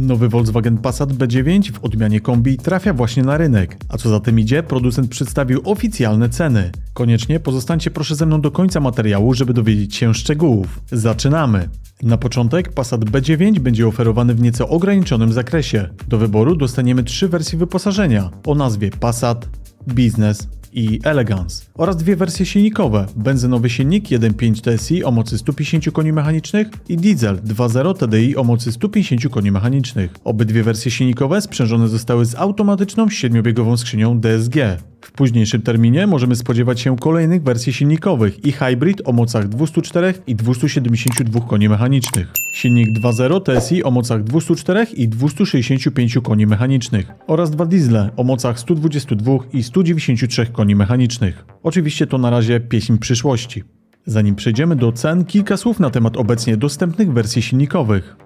Nowy Volkswagen Passat B9 w odmianie kombi trafia właśnie na rynek, a co za tym idzie, producent przedstawił oficjalne ceny. Koniecznie pozostańcie proszę ze mną do końca materiału, żeby dowiedzieć się szczegółów. Zaczynamy! Na początek Passat B9 będzie oferowany w nieco ograniczonym zakresie. Do wyboru dostaniemy trzy wersje wyposażenia o nazwie Passat, Business i Elegance oraz dwie wersje silnikowe, benzynowy silnik 1.5 TSI o mocy 150 koni mechanicznych i diesel 2.0 TDI o mocy 150 koni mechanicznych. Obydwie wersje silnikowe sprzężone zostały z automatyczną 7-biegową skrzynią DSG. W późniejszym terminie możemy spodziewać się kolejnych wersji silnikowych i hybrid o mocach 204 i 272 koni mechanicznych. Silnik 2.0 TSI o mocach 204 i 265 koni mechanicznych oraz dwa diesle o mocach 122 i 193 koni mechanicznych. Oczywiście to na razie pieśń przyszłości. Zanim przejdziemy do cen, kilka słów na temat obecnie dostępnych wersji silnikowych.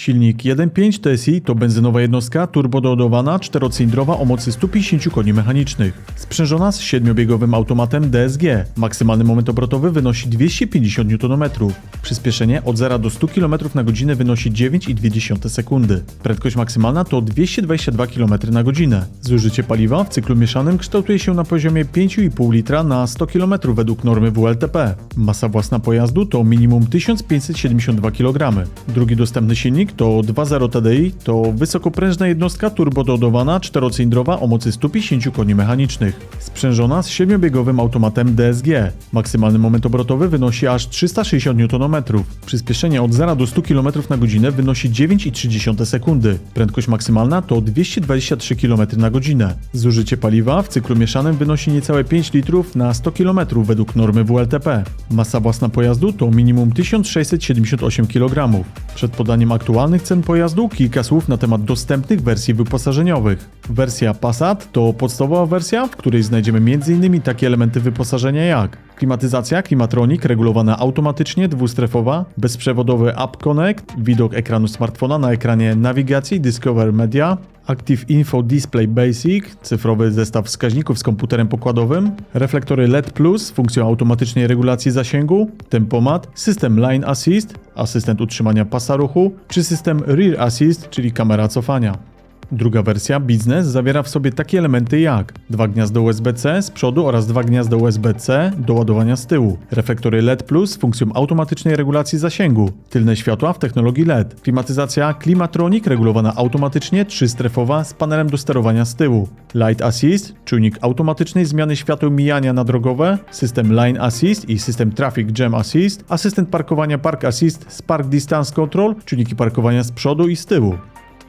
Silnik 1.5 TSI to benzynowa jednostka turbodoładowana czterocylindrowa o mocy 150 koni mechanicznych, sprzężona z 7-biegowym automatem DSG. Maksymalny moment obrotowy wynosi 250 Nm. Przyspieszenie od 0 do 100 km na godzinę wynosi 9,2 sekundy. Prędkość maksymalna to 222 km na godzinę. Zużycie paliwa w cyklu mieszanym kształtuje się na poziomie 5,5 litra na 100 km według normy WLTP. Masa własna pojazdu to minimum 1572 kg. Drugi dostępny silnik to 2.0 TDI, to wysokoprężna jednostka turbodoładowana czterocylindrowa o mocy 150 koni mechanicznych, sprzężona z 7-biegowym automatem DSG. Maksymalny moment obrotowy wynosi aż 360 Nm. Przyspieszenie od 0 do 100 km na godzinę wynosi 9,3 sekundy. Prędkość maksymalna to 223 km na godzinę. Zużycie paliwa w cyklu mieszanym wynosi niecałe 5 litrów na 100 km według normy WLTP. Masa własna pojazdu to minimum 1678 kg. Przed podaniem aktualnych cen pojazdu kilka słów na temat dostępnych wersji wyposażeniowych. Wersja Passat to podstawowa wersja, w której znajdziemy m.in. takie elementy wyposażenia jak klimatyzacja, klimatronik regulowana automatycznie, dwustrefowa, bezprzewodowy App Connect, widok ekranu smartfona na ekranie nawigacji Discover Media, Active Info Display Basic, cyfrowy zestaw wskaźników z komputerem pokładowym, reflektory LED Plus funkcją automatycznej regulacji zasięgu, tempomat, system Line Assist, asystent utrzymania pasa ruchu, czy system Rear Assist, czyli kamera cofania. Druga wersja, Business, zawiera w sobie takie elementy jak dwa gniazda USB-C z przodu oraz dwa gniazda USB-C do ładowania z tyłu, reflektory LED Plus z funkcją automatycznej regulacji zasięgu, tylne światła w technologii LED, klimatyzacja Climatronic regulowana automatycznie, trzystrefowa z panelem do sterowania z tyłu, Light Assist, czujnik automatycznej zmiany świateł mijania na drogowe, system Line Assist i system Traffic Jam Assist, asystent parkowania Park Assist z Park Distance Control, czujniki parkowania z przodu i z tyłu.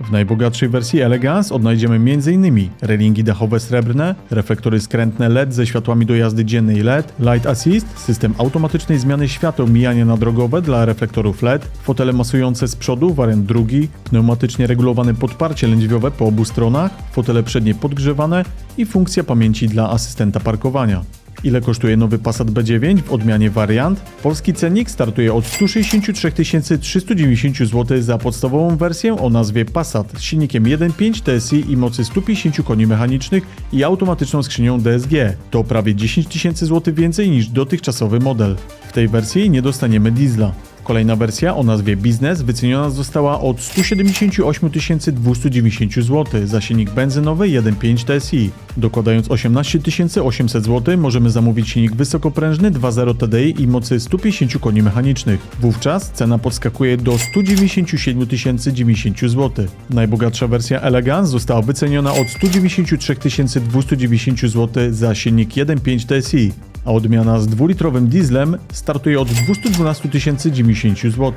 W najbogatszej wersji Elegance odnajdziemy m.in. relingi dachowe srebrne, reflektory skrętne LED ze światłami do jazdy dziennej LED, Light Assist, system automatycznej zmiany świateł mijania na drogowe dla reflektorów LED, fotele masujące z przodu, wariant drugi, pneumatycznie regulowane podparcie lędźwiowe po obu stronach, fotele przednie podgrzewane i funkcja pamięci dla asystenta parkowania. Ile kosztuje nowy Passat B9 w odmianie wariant? Polski cennik startuje od 163 390 zł za podstawową wersję o nazwie Passat z silnikiem 1.5 TSI i mocy 150 koni mechanicznych i automatyczną skrzynią DSG. To prawie 10 tysięcy zł więcej niż dotychczasowy model. W tej wersji nie dostaniemy diesla. Kolejna wersja o nazwie Business wyceniona została od 178 290 zł za silnik benzynowy 1.5 TSI. Dokładając 18 800 zł możemy zamówić silnik wysokoprężny 2.0 TDI i mocy 150 koni mechanicznych. Wówczas cena podskakuje do 197 090 zł. Najbogatsza wersja Elegance została wyceniona od 193 290 zł za silnik 1.5 TSI a odmiana z dwulitrowym dieslem startuje od 212 090 zł.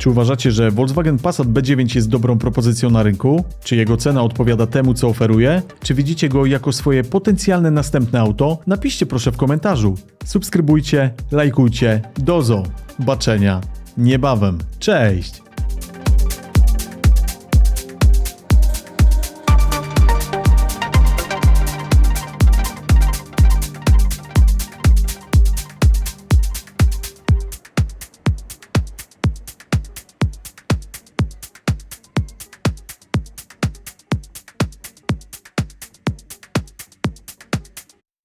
Czy uważacie, że Volkswagen Passat B9 jest dobrą propozycją na rynku? Czy jego cena odpowiada temu, co oferuje? Czy widzicie go jako swoje potencjalne następne auto? Napiszcie proszę w komentarzu. Subskrybujcie, lajkujcie. Dozo. Baczenia. Niebawem. Cześć!